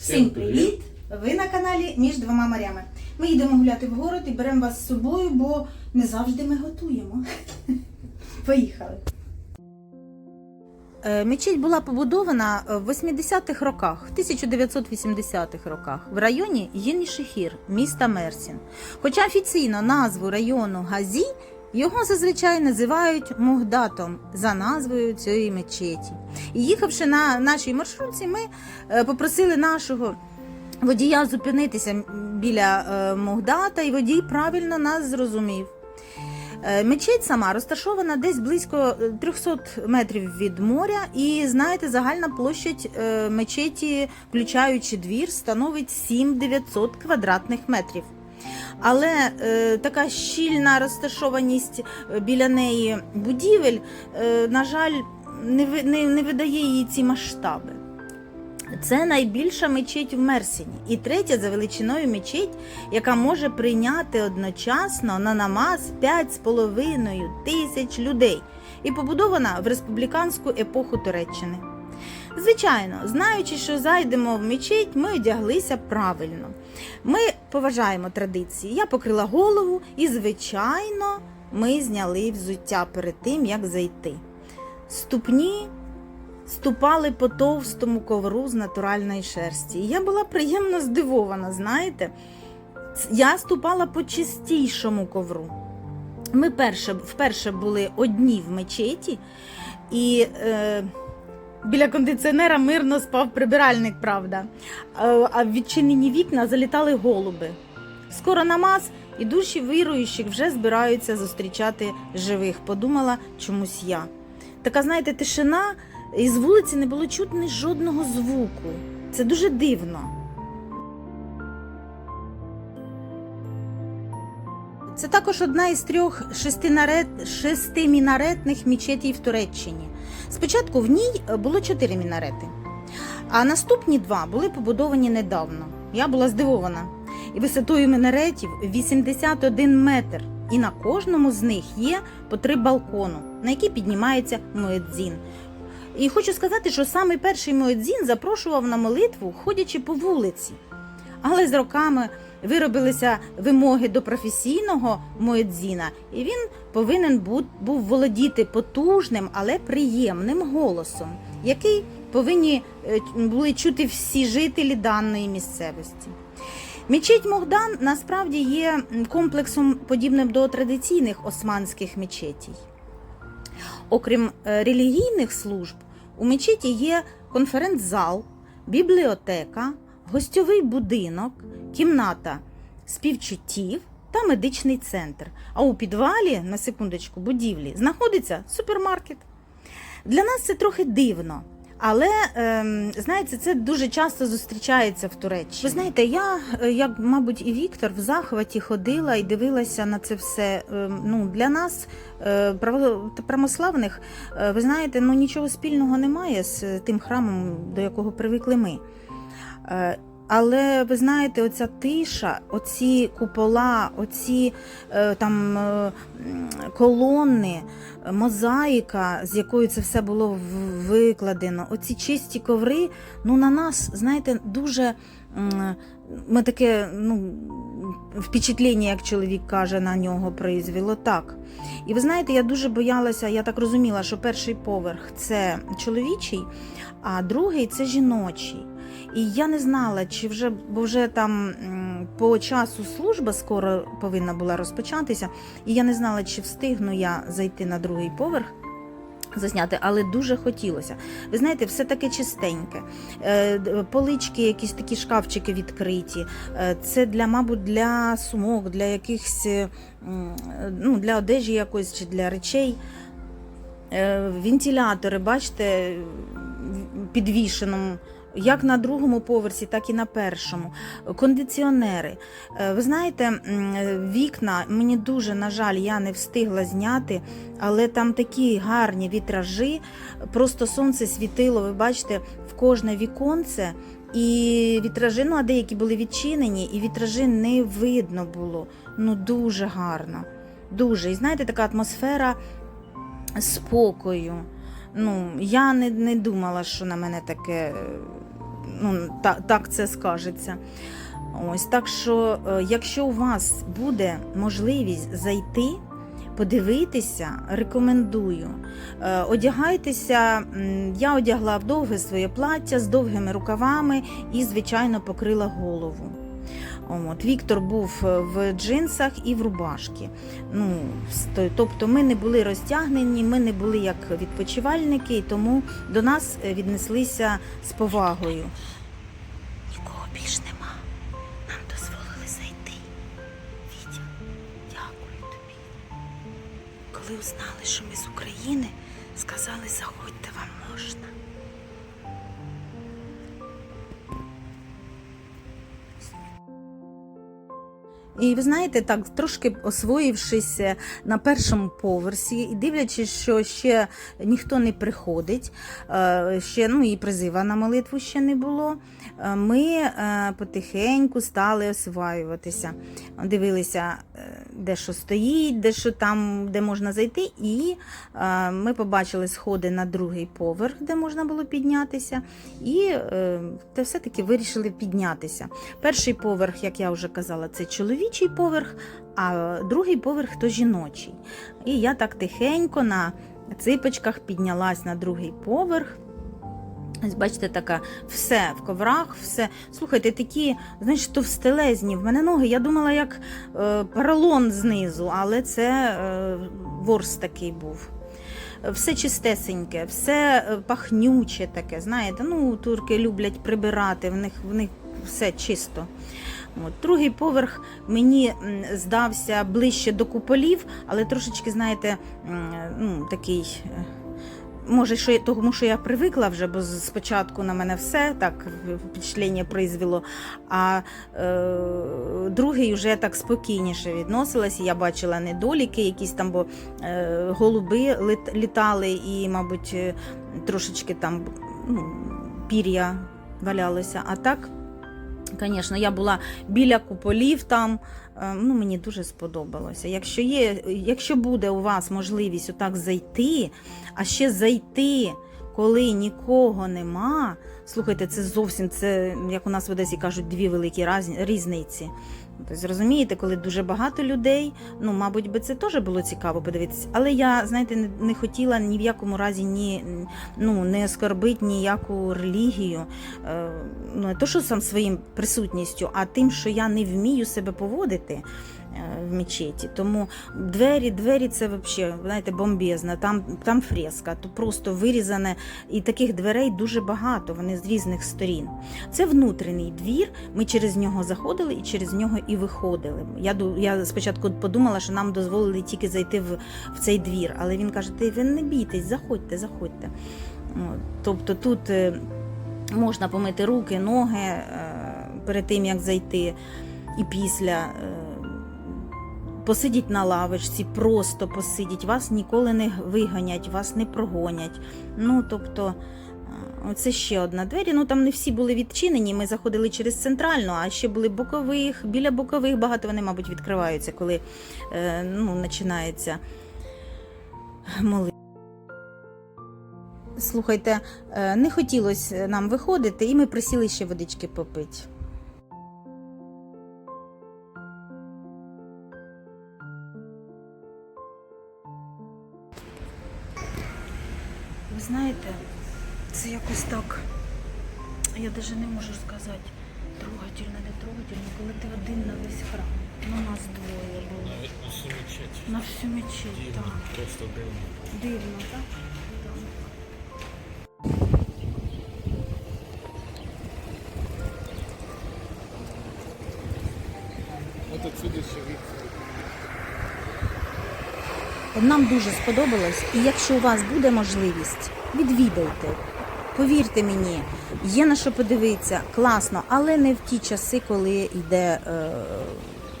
Всім привіт! Ви на каналі Між двома морями. Ми їдемо гуляти в город і беремо вас з собою, бо не завжди ми готуємо. Поїхали. Е, Мечеть була побудована в 80-х роках, в 1980-х роках, в районі Єнішехір, міста Мерсін. Хоча офіційно назву району Газі його зазвичай називають Мугдатом за назвою цієї мечеті. І їхавши на нашій маршрутці, ми е, попросили нашого водія зупинитися біля е, Мугдата, і водій правильно нас зрозумів. Е, Мечеть сама розташована десь близько е, 300 метрів від моря, і знаєте, загальна площадь мечеті, включаючи двір, становить 7-900 квадратних метрів. Але е, така щільна розташованість е, біля неї будівель, е, на жаль, не, не, не видає їй ці масштаби. Це найбільша мечеть в Мерсіні і третя за величиною мечеть, яка може прийняти одночасно на намаз 5,5 тисяч людей і побудована в республіканську епоху Туреччини. Звичайно, знаючи, що зайдемо в мечеть, ми одяглися правильно. Ми поважаємо традиції. Я покрила голову і, звичайно, ми зняли взуття перед тим, як зайти. Ступні ступали по товстому ковру з натуральної шерсті. Я була приємно здивована, знаєте. Я ступала по чистішому ковру. Ми перше, вперше були одні в мечеті, і е, біля кондиціонера мирно спав прибиральник, правда. Е, а в відчинені вікна залітали голуби. Скоро намаз, і душі віруючих вже збираються зустрічати живих, подумала чомусь я. Така, знаєте, тишина, і з вулиці не було чутно жодного звуку. Це дуже дивно. Це також одна із трьох шестимінаретних мечетей в Туреччині. Спочатку в ній було чотири мінарети, а наступні два були побудовані недавно. Я була здивована. І висотою мінаретів 81 метр. І на кожному з них є по три балкону, на які піднімається муедзін. І хочу сказати, що саме перший муедзін запрошував на молитву, ходячи по вулиці. Але з роками виробилися вимоги до професійного муедзіна, і він повинен був володіти потужним, але приємним голосом, який повинні е, були чути всі жителі даної місцевості. Мечеть Могдан насправді є комплексом подібним до традиційних османських мечетій. Окрім е, релігійних служб, у мечеті є конференц-зал, бібліотека, гостьовий будинок, кімната співчуттів та медичний центр. А у підвалі, на секундочку, будівлі знаходиться супермаркет. Для нас це трохи дивно. Але ем, знаєте, це дуже часто зустрічається в Туреччині. Ви знаєте, я, е, як мабуть, і Віктор в захваті ходила і дивилася на це все. Ем, ну, для нас, е, православних, е, ви знаєте, ну нічого спільного немає з тим храмом, до якого привикли ми. Е, Але ви знаєте, оця тиша, оці купола, оці е, там е, колони, мозаїка, з якою це все було викладено, оці чисті коври, ну на нас, знаєте, дуже ми таке ну, впечатлення, як чоловік каже, на нього произвело так. І ви знаєте, я дуже боялася, я так розуміла, що перший поверх це чоловічий, а другий це жіночий. І я не знала, чи вже, бо вже там по часу служба скоро повинна була розпочатися, і я не знала, чи встигну я зайти на другий поверх. Засняти, але дуже хотілося. Ви знаєте, все таке чистеньке. Е, Полички, якісь такі шкафчики відкриті. Е, Це для, мабуть, для сумок, для якихось е, ну, для одежі якоїсь чи для речей. Вентилятори, бачите, підвішеному. Як на другому поверсі, так і на першому. Кондиціонери. Е, Ви знаєте, вікна мені дуже, на жаль, я не встигла зняти, але там такі гарні вітражі. Просто сонце світило, ви бачите, в кожне віконце. І вітражі, ну а деякі були відчинені, і вітражі не видно було. Ну дуже гарно. Дуже. І знаєте, така атмосфера спокою. Ну, я не, не думала, що на мене таке е, ну, так, це скажеться. Ось так що, е, якщо у вас буде можливість зайти, подивитися, рекомендую. Е, Одягайтеся. Я одягла довге своє плаття з довгими рукавами і, звичайно, покрила голову. От, Віктор був е, в джинсах і в рубашці. Ну, тобто ми не були розтягнені, ми не були як відпочивальники, і тому до нас е, віднеслися з повагою. Нікого більш нема. Нам дозволили зайти. Вітя, дякую тобі. Коли узнали, що ми з України, сказали, заходьте вам можна. І ви знаєте, так трошки освоївшись е, на першому поверсі і дивлячись, що ще ніхто не приходить, е, ще ну і призива на молитву ще не було. е, Ми потихеньку стали осваюватися, дивилися, де що стоїть, де що там, де можна зайти, і ми побачили сходи на другий поверх, де можна було піднятися, і все-таки вирішили піднятися. Перший поверх, як я вже казала, це чоловічий поверх, а другий поверх то жіночий. І я так тихенько на ципочках піднялась на другий поверх. Ось бачите, така все в коврах, все. Слухайте, такі, знаєш, товстелезні. В мене ноги. Я думала, як е, поролон знизу, але це е, ворс такий був. Все чистесеньке, все е, пахнюче таке. Знаєте, ну турки люблять прибирати, в них, в них все чисто. От. Другий поверх мені здався ближче до куполів, але трошечки, знаєте, ну, такий. е, Може, що я, тому що я привикла вже, бо спочатку на мене все так впечатлення призвело. А е, другий вже так спокійніше відносилась. Я бачила недоліки, якісь там, бо е, голуби літали і, мабуть, е, трошечки там ну, пір'я валялося. А так, звісно, я була біля куполів там. Е, Ну, мені дуже сподобалося. Якщо є, якщо буде у вас можливість отак зайти, а ще зайти, коли нікого нема. Слухайте, це зовсім це, як у нас в Одесі кажуть, дві великі різниці. Тобто, розумієте, коли дуже багато людей, ну, мабуть, би це теж було цікаво подивитися. Але я, знаєте, не, не хотіла ні в якому разі ні, ну, не оскорбити ніяку релігію. Е, ну, не то, що сам своїм присутністю, а тим, що я не вмію себе поводити в мечеті. Тому двері, двері це взагалі, знаєте, бомбезно. Там, там фреска, то просто вирізане. І таких дверей дуже багато, вони з різних сторін. Це внутрішній двір. Ми через нього заходили і через нього і виходили. Я, я спочатку подумала, що нам дозволили тільки зайти в, в цей двір, але він каже: ти ви не бійтесь, заходьте, заходьте. Тобто тут е, можна помити руки, ноги е, перед тим, як зайти, і після. Посидіть на лавочці, просто посидіть, вас ніколи не виганять, вас не прогонять. Ну, тобто, це ще одна двері. Ну там не всі були відчинені. Ми заходили через центральну, а ще були бокових. Біля бокових багато вони, мабуть, відкриваються, коли е, ну, починається молитва. Слухайте, е, не хотілося нам виходити, і ми присіли ще водички попити. Ви знаєте, це якось так. Я навіть не можу сказати, трогательно, не трогательно, коли ти один на весь храм. Ну, нас двоє було. Навіть на всю мечеть. На всю мечеть, Дивно, так. просто дивно. Дивно, так? Нам дуже сподобалось, і якщо у вас буде можливість, відвідайте. Повірте мені, є на що подивитися, класно, але не в ті часи, коли йде е,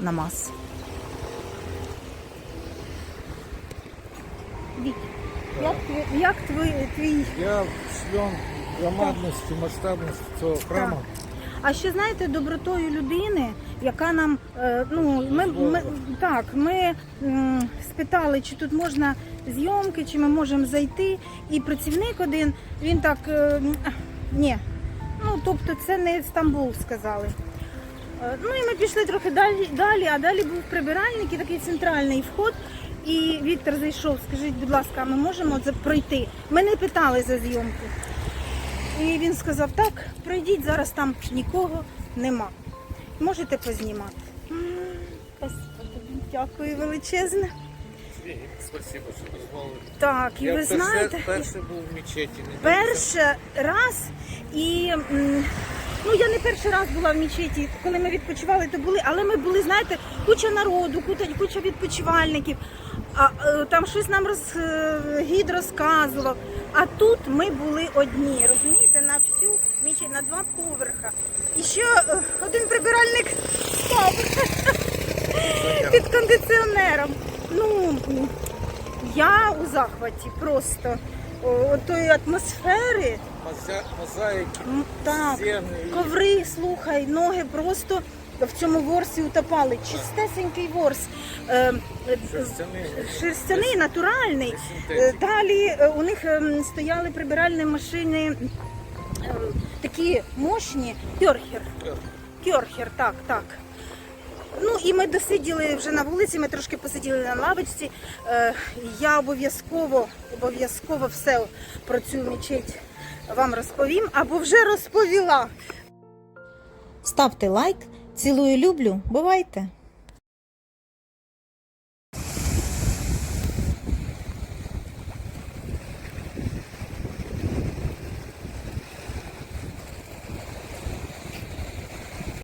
намаз. Як, як твій, твій Я член громадності, масштабності цього храму. А ще знаєте, добротою людини, яка нам е, ну ми, ми так, ми спитали, чи тут можна зйомки, чи ми можемо зайти. І працівник один він так е, ні. Ну, тобто це не Стамбул, сказали. Е, Ну і ми пішли трохи далі, далі, а далі був прибиральник і такий центральний вход. І Віктор зайшов, скажіть, будь ласка, ми можемо пройти? Мене питали за зйомку. І він сказав, так, пройдіть, зараз там нікого нема. Можете познімати. М, Господи, дякую величезне. Спасибо, що дозволили. Так, і Я ви перше- знаєте, перший був в мечеті. Не раз і. Ну, я не перший раз була в мечеті, коли ми відпочивали, то були, але ми були, знаєте, куча народу, куча, куча відпочивальників. А е, там щось нам роз, е, гід розказував. А тут ми були одні, розумієте, на всю мечеть, на два поверха. І ще е, один прибиральник спав під кондиціонером. Ну, я у захваті просто о, тої атмосфери. Моза- Мозаїки, Так, коври, слухай, ноги просто в цьому ворсі утопали. Чистесенький ворс. Е, е, Шерстяний. Шерстяний, натуральний. Далі у них ем, стояли прибиральні машини такі мощні. Кьорхер. Кьорхер, так, так. Ну і ми досиділи вже на вулиці, ми трошки посиділи на лавочці. Е, я обов'язково, обов'язково все про цю мечеть вам розповім або вже розповіла. Ставте лайк, цілую, люблю, бувайте!